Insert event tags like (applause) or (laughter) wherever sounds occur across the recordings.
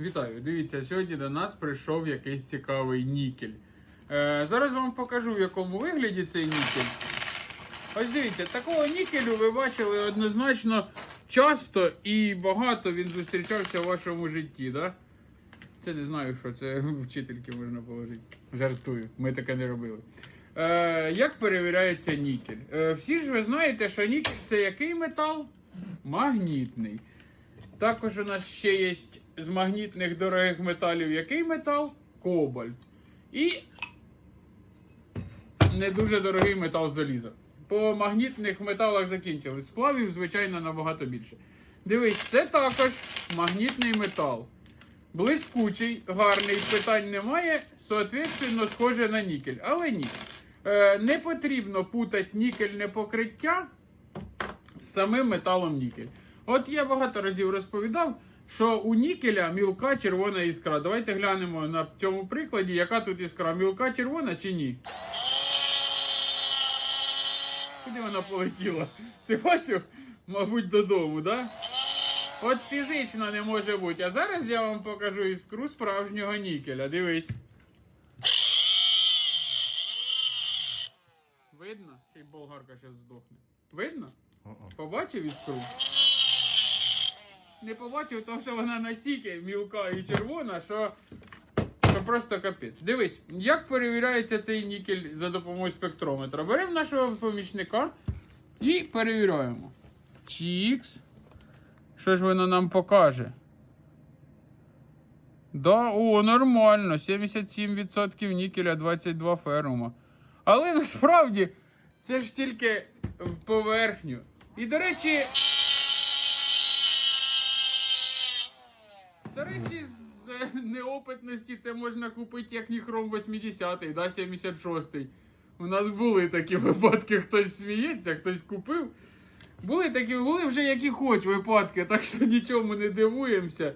Вітаю! Дивіться, сьогодні до нас прийшов якийсь цікавий нікель. Е, зараз вам покажу, в якому вигляді цей нікель. Ось дивіться, такого нікелю ви бачили однозначно часто і багато він зустрічався в вашому житті, да? Це не знаю, що це (laughs) вчительки можна положити. Жартую, ми таке не робили. Е, як перевіряється нікель? Е, всі ж ви знаєте, що нікель це який метал? Магнітний. Також у нас ще є з магнітних дорогих металів який метал? Кобальт. І не дуже дорогий метал заліза. По магнітних металах закінчили. Сплавів, звичайно, набагато більше. Дивись, це також магнітний метал. Блискучий, гарний, питань немає. Соответственно, схоже на нікель. Але ні. Е, не потрібно путати нікельне покриття з самим металом нікель. От я багато разів розповідав, що у нікеля мілка червона іскра. Давайте глянемо на цьому прикладі, яка тут іскра. Мілка червона чи ні? Куди вона полетіла? Ти бачив? Мабуть, додому, да? От фізично не може бути. А зараз я вам покажу іскру справжнього нікеля. Дивись. Видно? Ще й болгарка зараз здохне. Видно? Побачив іскру? Не побачив, тому що вона настільки мілка і червона, що, що просто капець. Дивись, як перевіряється цей нікель за допомогою спектрометра. Беремо нашого помічника і перевіряємо. Чікс. Що ж воно нам покаже? Да, о, нормально. 77% нікеля, 22 ферума. Але насправді це ж тільки в поверхню. І, до речі. Речі, з е, неопитності це можна купити як ніхром 80-й, да, 76-й. У нас були такі (laughs) випадки, хтось сміється, хтось купив. Були такі, були вже які хоч випадки, так що (laughs) нічому не дивуємося.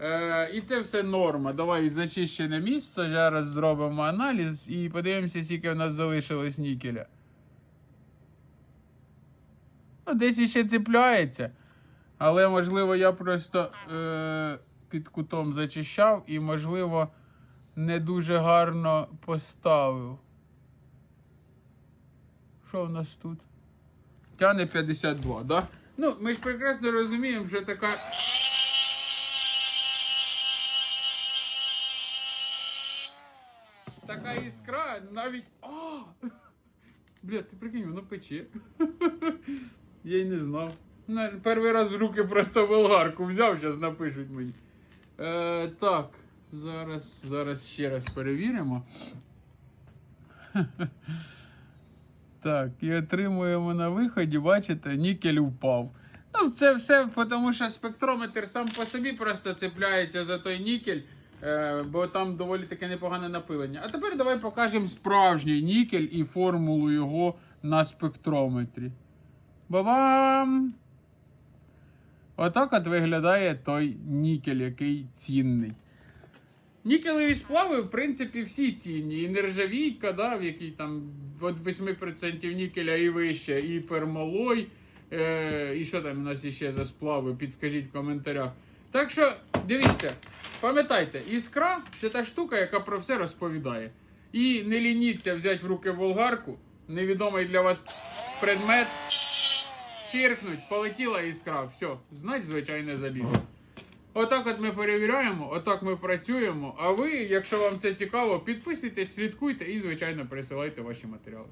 Е, і це все норма. Давай зачищене місце. Зараз зробимо аналіз і подивимося, скільки в нас залишилось нікеля. Ну, десь іще цепляється. Але, можливо, я просто е, під кутом зачищав і, можливо, не дуже гарно поставив. Що в нас тут? Тяне 52, да? Ну, ми ж прекрасно розуміємо, що така. Така іскра навіть. А! (laughs) Бля, ти прикинь, воно пече. (laughs) Я й не знав. Перший раз в руки просто болгарку взяв, зараз напишуть мені. Е, так, зараз, зараз ще раз перевіримо. (laughs) Так, і отримуємо на виході, бачите, нікель впав. Ну, це все, тому що спектрометр сам по собі просто цепляється за той нікель, е, бо там доволі таке непогане напилення. А тепер давай покажемо справжній нікель і формулу його на спектрометрі. Бабам! Отак от виглядає той нікель, який цінний. Нікелеві сплави, в принципі, всі цінні. І нержавійка, да, в якій там від 8% нікеля і вище, і пермалой. Е, і що там у нас іще за сплави, підскажіть в коментарях. Так що, дивіться, пам'ятайте, іскра це та штука, яка про все розповідає. І не лініться взяти в руки болгарку, невідомий для вас предмет. Чиркнуть, полетіла іскра, все, знать звичайне залізо. Отак от ми перевіряємо, отак ми працюємо. А ви, якщо вам це цікаво, підписуйтесь, слідкуйте і, звичайно, присилайте ваші матеріали.